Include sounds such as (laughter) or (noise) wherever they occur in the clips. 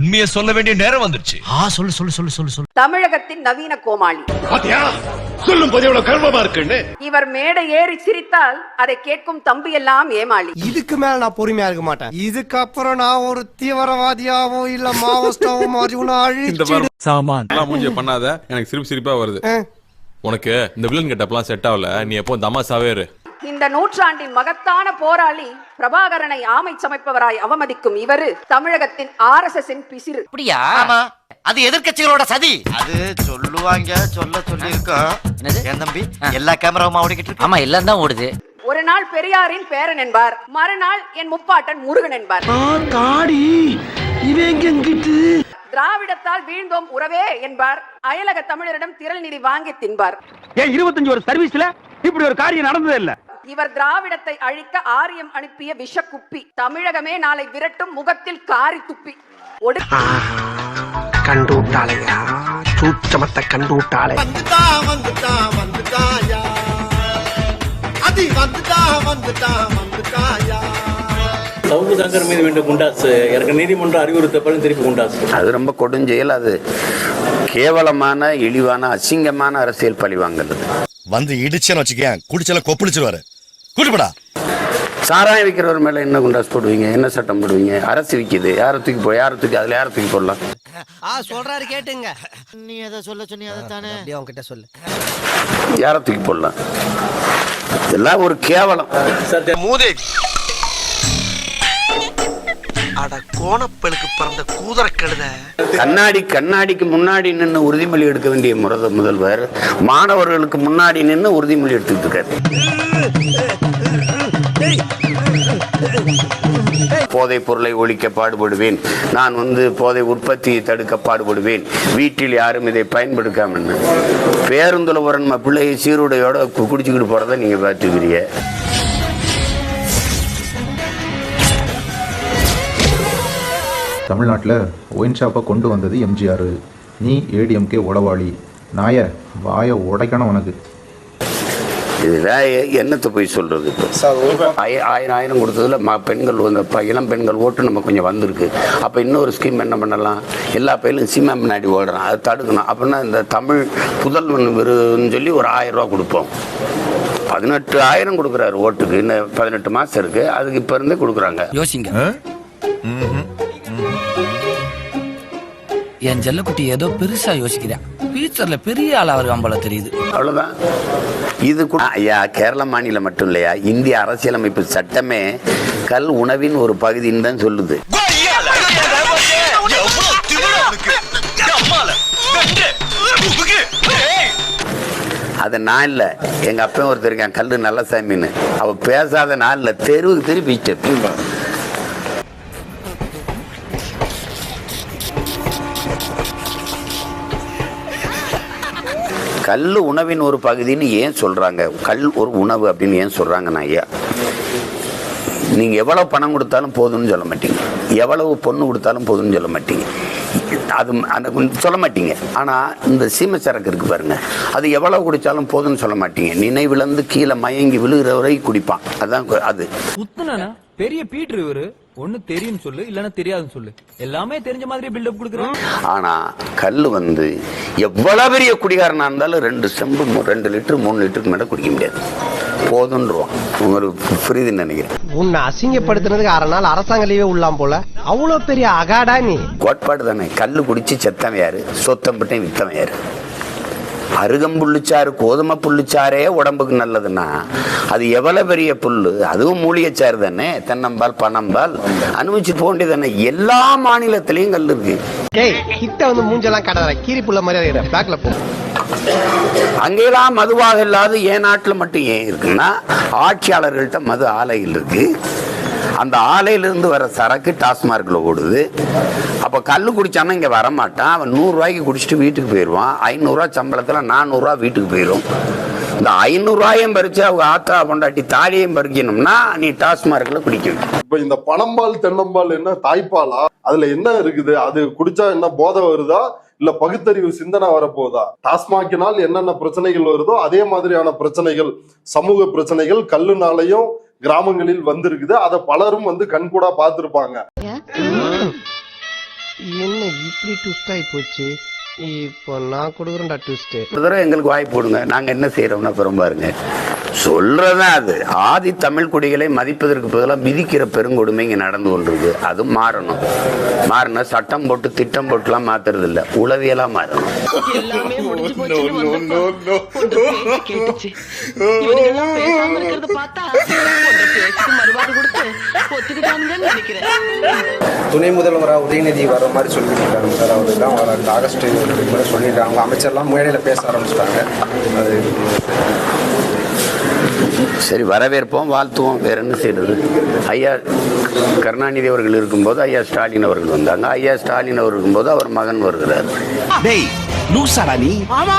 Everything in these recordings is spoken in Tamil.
உண்மையை சொல்ல வேண்டிய நேரம் வந்துருச்சு. ஆ சொல்லு சொல்லு சொல்லு சொல்லு சொல்லு. தமிழகத்தின் நவீன கோமாளி. பாத்தியா? சொல்லும் போது எவ்வளவு கர்வமா இருக்குன்னு. இவர் மேடை ஏறி சிரித்தால் அதை கேட்கும் தம்பி எல்லாம் ஏமாளி. இதுக்கு மேல நான் பொறுமையா இருக்க மாட்டேன். இதுக்கப்புறம் நான் ஒரு தீவிரவாதியாவோ இல்ல மாவோஸ்டாவோ மாறி உன்னை அழிச்சிடு. எல்லாம் மூஞ்சிய பண்ணாத. எனக்கு சிரிப்பு சிரிப்பா வருது. உனக்கு இந்த வில்லன் கெட்டப்லாம் செட் ஆகல. நீ எப்போ தமாசாவே இரு. இந்த நூற்றாண்டின் மகத்தான போராளி பிரபாகரனை ஆமை சமைப்பவராய் அவமதிக்கும் இவரு தமிழகத்தின் ஆர் எஸ் எஸ் பிசிறு. அப்படியா? ஆமா. அது எதிர்க்கட்சிகளோட சதி. அது சொல்லுவாங்க சொல்ல சொல்லி இருக்கோம் என் தம்பி? எல்லா கேமராவும் ஓடிக்கிட்டு இருக்கு. ஆமா எல்லாம் தான் ஓடுது. ஒரு நாள் பெரியாரின் பேரன் என்பார். மறுநாள் என் முப்பாட்டன் முருகன் என்பார். திராவிடத்தால் வீழ்ந்தோம் உறவே என்பார். அயலக தமிழரிடம் திரள் நிதி வாங்கி தின்பார். ஏன் இருபத்தஞ்சு ஒரு சர்வீஸ்ல இப்படி ஒரு காரியம் நடந்ததே இல்ல? இவர் திராவிடத்தை அழிக்க ஆரியம் அனுப்பிய விஷக்குப்பி. தமிழகமே நாளை விரட்டும் முகத்தில் காரி துப்பி. ஒடு கண்டு விட்டாளையா சூச்சமத்தை கண்டு விட்டாளே வந்துட்டா வந்துட்டா வந்துட்டாயா? அது வந்துட்டா வந்துட்டா வந்துட்டாயா? சவுக்கு சங்கர் மீது வேண்டிய குண்டாசு. எனக்கு நீதிமன்றம் அறிவுறுத்தப்படும் திருப்பி குண்டாசு. அது ரொம்ப கொடுஞ்செயல் அது கேவலமான இழிவான அசிங்கமான அரசியல் பழிவாங்கிறது வந்து இடிச்சேன்னு வச்சுக்கேன் குடிச்சல கொப்பளிச்சிருவாரு. கூட்டுப்படா. சாராயம் விற்கிறவர் மேல என்ன குண்டாஸ் போடுவீங்க? என்ன சட்டம் போடுவீங்க? அரசு விற்கிது யாரை தூக்கி போ யாரை தூக்கி அதுல யாரை தூக்கி போடலாம்? ஆ சொல்றாரு கேட்டுங்க. நீ எதை சொல்ல சொன்னி அதை தானே? அப்படியே அவன்கிட்ட சொல்லு. யாரை தூக்கி போடலாம்? இதெல்லாம் ஒரு கேவலம். மூதேவி. அட கோணப்பெழுக்கு பிறந்த கூதர கழுத கண்ணாடி கண்ணாடிக்கு முன்னாடி நின்று உறுதிமொழி எடுக்க வேண்டிய முரத முதல்வர் மாணவர்களுக்கு முன்னாடி நின்று உறுதிமொழி எடுத்துக்கிட்டு இருக்காரு. போதைப் பொருளை ஒழிக்க பாடுபடுவேன். நான் வந்து போதை உற்பத்தியை தடுக்க பாடுபடுவேன். வீட்டில் யாரும் இதை பயன்படுத்தாமல் பேருந்துல ஒரு நம்ம பிள்ளையை சீருடையோட கு- குடிச்சுக்கிட்டு போறதை நீங்க பார்த்துக்கிறீங்க. தமிழ்நாட்டில் ஒயின் ஷாப்பை கொண்டு வந்தது எம்ஜிஆர் நீ ஏடிஎம்கே உளவாளி நாய வாயை உடைக்கணும் உனக்கு. இதுல எ- என்னத்தை போய் சொல்றது இப்போ? ஆய- ஆயிரம் ஆயிரம் கொடுத்ததுல ம பெண்கள் வந்து ப- இளம் பெண்கள் ஓட்டு நம்ம கொஞ்சம் வந்திருக்கு. அப்போ இன்னொரு ஸ்கீம் என்ன பண்ணலாம்? எல்லா பயிலும் சீமா முன்னாடி ஓடுறான். அதை தடுக்கணும். அப்படின்னா இந்த தமிழ் புதல்வன் விருதுன்னு சொல்லி ஒரு ஆயிரம் ரூபா கொடுப்போம். பதினெட்டு ஆயிரம் கொடுக்குறாரு ஓட்டுக்கு. இன்னும் பதினெட்டு மாசம் இருக்கு. அதுக்கு இப்ப இருந்தே கொடுக்குறாங்க. யோசிங்க. என் செல்லக்குட்டி ஏதோ பெருசா யோசிக்கிறேன் ஃபியூச்சர்ல பெரிய ஆளா வருவான் போல தெரியுது. அவ்வளவுதான். இது கூட ஐயா கேரள மாநிலம் மட்டும் இல்லையா? இந்திய அரசியலமைப்பு சட்டமே கல் உணவின் ஒரு பகுதின்னு தான் சொல்லுது. அது நான் இல்லை. எங்கள் அப்பன் ஒருத்தர் இருக்கேன் கல் நல்ல சாமின்னு. அவள் பேசாத நான் இல்லை. தெருவுக்கு திருப்பி கல் உணவின் ஒரு பகுதின்னு ஏன் சொல்கிறாங்க கல் ஒரு உணவு அப்படின்னு ஏன் சொல்கிறாங்கண்ணா ஐயா? நீங்கள் எவ்வளோ பணம் கொடுத்தாலும் போதும்னு சொல்ல மாட்டீங்க. எவ்வளவு பொண்ணு கொடுத்தாலும் போதும்னு சொல்ல மாட்டீங்க. அது அந்த சொல்ல மாட்டீங்க. ஆனால் இந்த சீமை சரக்கு இருக்கு பாருங்க. அது எவ்வளோ குடித்தாலும் போதும்னு சொல்ல மாட்டீங்க. நினைவிழந்து கீழே மயங்கி விழுகிற வரை குடிப்பான். அதான் அது. பெரிய பீட்ரு ஒண்ணு தெரியும் சொல்லு இல்லன்னா தெரியாதுன்னு சொல்லு. எல்லாமே தெரிஞ்ச மாதிரி பில்டப் கொடுக்குறோம். ஆனா கல் வந்து எவ்வளவு பெரிய குடிகாரனா இருந்தாலும் ரெண்டு செம்பு ரெண்டு லிட்டர் மூணு லிட்டருக்கு மேல குடிக்க முடியாது. போதுன்றுவான். உங்களுக்கு புரியுதுன்னு நினைக்கிறேன். உன்னை அசிங்கப்படுத்தினதுக்கு அரை நாள் அரசாங்க லீவே உள்ளாம் போல. அவ்வளவு பெரிய அகாடா நீ கோட்பாடு தானே. கல் குடிச்சு செத்தவன் யாரு? சொத்தம்பட்டையும் வித்தவன் யாரு? அருகம்புல்லுச்சாறு கோதுமை புல்லுச்சாரே உடம்புக்கு நல்லதுன்னா அது எவ்வளவு பெரிய புல்லு? அதுவும் மூலிகைச்சாறு தானே? தென்னம்பால் பனம்பால் அனுபவிச்சு போக வேண்டியது தானே? எல்லா மாநிலத்திலையும் கல் இருக்கு. கிட்ட வந்து மூஞ்செல்லாம் கடற கீரி புள்ள மாதிரி பேக்ல போ. அங்கெல்லாம் மதுவாக இல்லாத என் நாட்டில் மட்டும் ஏன் இருக்குன்னா ஆட்சியாளர்கள்ட்ட மது ஆலைகள் இருக்கு. அந்த ஆலையிலிருந்து வர சரக்கு டாஸ்மார்க்கில் ஓடுது. அப்போ கல் குடித்தானா இங்கே வரமாட்டான். அவன் நூறுரூவாய்க்கு குடிச்சிட்டு வீட்டுக்கு போயிடுவான் ஐநூறுரூவா சம்பளத்தில் நானூறுரூவா வீட்டுக்கு போயிடும் இந்த ஐநூறுரூவாயும் பறித்து அவங்க ஆத்தா பொண்டாட்டி தாலியும் பறிக்கணும்னா நீ டாஸ்மார்க்கில் குடிக்கணும் இப்போ இந்த பனம்பால் தென்னம்பால் என்ன தாய்ப்பாலா? அதில் என்ன இருக்குது? அது குடித்தா என்ன போதை வருதா? இல்ல பகுத்தறிவு சிந்தனை வரப்போதா? டாஸ்மாகினால் என்னென்ன பிரச்சனைகள் வருதோ அதே மாதிரியான பிரச்சனைகள் சமூக பிரச்சனைகள் கல்லுனாலையும் கிராமங்களில் வந்திருக்குது. அதை பலரும் வந்து கண்கூடா பார்த்திருப்பாங்க. என்ன இப்படி ட்விஸ்ட் ஆகி போச்சு? இப்போ நான் கொடுக்குறேன்டா ட்விஸ்ட் எங்களுக்கு வாய்ப்பு கொடுங்க நாங்க என்ன செய்யறோம்னா அப்புறம் பாருங்க. சொல்றதான் அது. ஆதி தமிழ் குடிகளை மதிப்பதற்கு பதிலாக மிதிக்கிற பெருங்கொடுமை இங்க நடந்து கொண்டிருக்கு. அது மாறணும். மாறினா சட்டம் போட்டு திட்டம் போட்டுலாம் மாத்துறது இல்ல உளவியலா மாறணும். (laughs) துணை முதல்வராக உதயநிதி வர மாதிரி சொல்லிட்டு இருக்காங்க சார். அவர் தான் ஆகஸ்ட் சொல்லிடுறாங்க அமைச்சர்லாம் மேடையில் பேச ஆரம்பிச்சிட்டாங்க. அது சரி வரவேற்போம் வாழ்த்துவோம். வேற என்ன செய்யறது? ஐயா கருணாநிதி அவர்கள் இருக்கும்போது ஐயா ஸ்டாலின் அவர்கள் வந்தாங்க. ஐயா ஸ்டாலின் அவர் இருக்கும்போது அவர் மகன் வருகிறார். டேய் லூசாடா நீ? ஆமா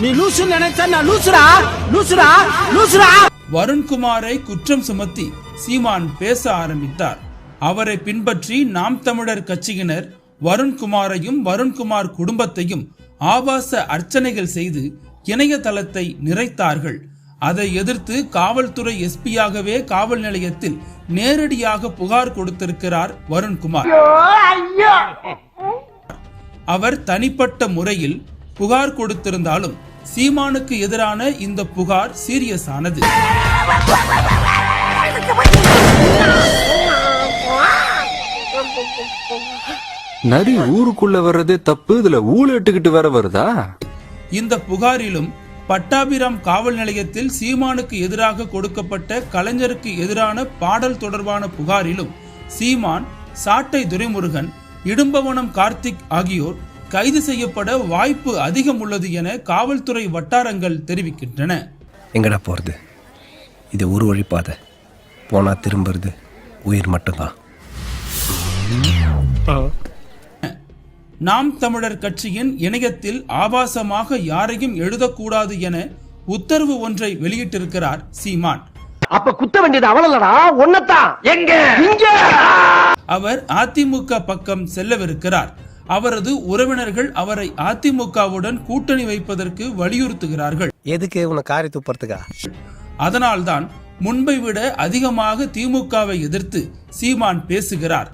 நீ லூசு நினைச்சா நான் லூசுடா? லூசுடா? லூசுடா? வருண்குமாரை குற்றம் சுமத்தி சீமான் பேச ஆரம்பித்தார். அவரை பின்பற்றி நாம் தமிழர் கட்சியினர் வருண்குமாரையும் வருண்குமார் குடும்பத்தையும் ஆபாச அர்ச்சனைகள் செய்து இணையதளத்தை நிறைத்தார்கள். அதை எதிர்த்து காவல்துறை எஸ்பியாகவே காவல் நிலையத்தில் நேரடியாக புகார் கொடுத்திருக்கிறார் வருண்குமார். அவர் தனிப்பட்ட முறையில் புகார் கொடுத்திருந்தாலும் சீமானுக்கு எதிரான இந்த புகார் சீரியஸ் ஆனது. நரி ஊருக்குள்ள வர்றதே தப்பு? இதுல ஊழ இட்டுக்கிட்டு வேற வருதா? இந்த புகாரிலும் பட்டாபிராம் காவல் நிலையத்தில் சீமானுக்கு எதிராக கொடுக்கப்பட்ட கலைஞருக்கு எதிரான பாடல் தொடர்பான புகாரிலும் சீமான் சாட்டை துரைமுருகன் இடும்பவனம் கார்த்திக் ஆகியோர் கைது செய்யப்பட வாய்ப்பு அதிகம் உள்ளது என காவல்துறை வட்டாரங்கள் தெரிவிக்கின்றன. எங்கடா போகிறது இது ஒரு வழி பாதை. போனால் திரும்புறது உயிர் மட்டும்தான். நாம் தமிழர் கட்சியின் இணையத்தில் ஆபாசமாக யாரையும் எழுதக்கூடாது என உத்தரவு ஒன்றை வெளியிட்டிருக்கிறார் சீமான். அப்ப குத்த வேண்டியது அவளல்லடா ஒன்னதான் எங்க? இங்க! அவர் அதிமுக பக்கம் செல்லவிருக்கிறார். அவரது உறவினர்கள் அவரை அதிமுகவுடன் கூட்டணி வைப்பதற்கு வலியுறுத்துகிறார்கள். எதுக்கு உன்னை காரி துப்புறதுக்கா? அதனால்தான் முன்பை விட அதிகமாக திமுகவை எதிர்த்து சீமான் பேசுகிறார்.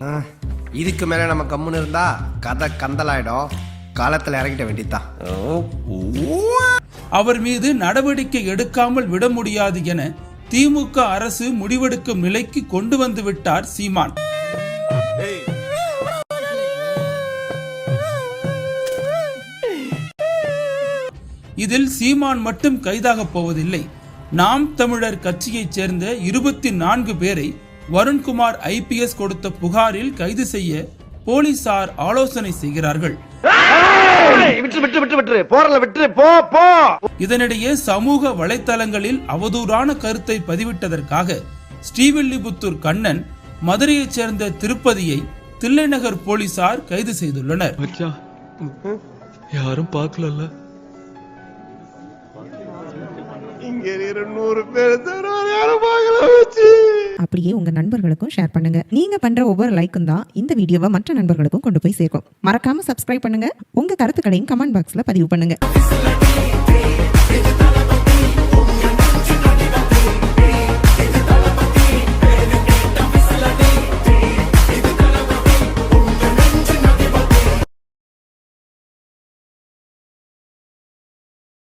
இதுக்கு மேலே நம்ம கம்முன்னு இருந்தா கதை கந்தலாயிடும். காலத்தில் இறங்கிட்ட வேண்டியதுதான். அவர் மீது நடவடிக்கை எடுக்காமல் விட முடியாது என திமுக அரசு முடிவெடுக்கும் நிலைக்கு கொண்டு வந்து விட்டார் சீமான். இதில் சீமான் மட்டும் கைதாக போவதில்லை. நாம் தமிழர் கட்சியைச் சேர்ந்த இருபத்தி நான்கு பேரை வருண்குமார் ஐபிஎஸ் கொடுத்த புகாரில் கைது செய்ய போலீசார் ஆலோசனை செய்கிறார்கள். இதனிடையே சமூக வலைத்தளங்களில் அவதூறான கருத்தை பதிவிட்டதற்காக ஸ்ரீவில்லிபுத்தூர் கண்ணன் மதுரையைச் சேர்ந்த திருப்பதியை தில்லைநகர் போலீசார் கைது செய்துள்ளனர். யாரும் பார்க்கல நூறு பேர் அப்படியே உங்க நண்பர்களுக்கும் ஷேர் பண்ணுங்க. நீங்க பண்ற ஒவ்வொரு லைக்கும் தான் இந்த வீடியோவை மற்ற நண்பர்களுக்கும் கொண்டு போய் சேர்க்கும். மறக்காம சப்ஸ்கிரைப் பண்ணுங்க. உங்க கருத்துக்களையும் கமெண்ட் பாக்ஸ்ல பதிவு பண்ணுங்க.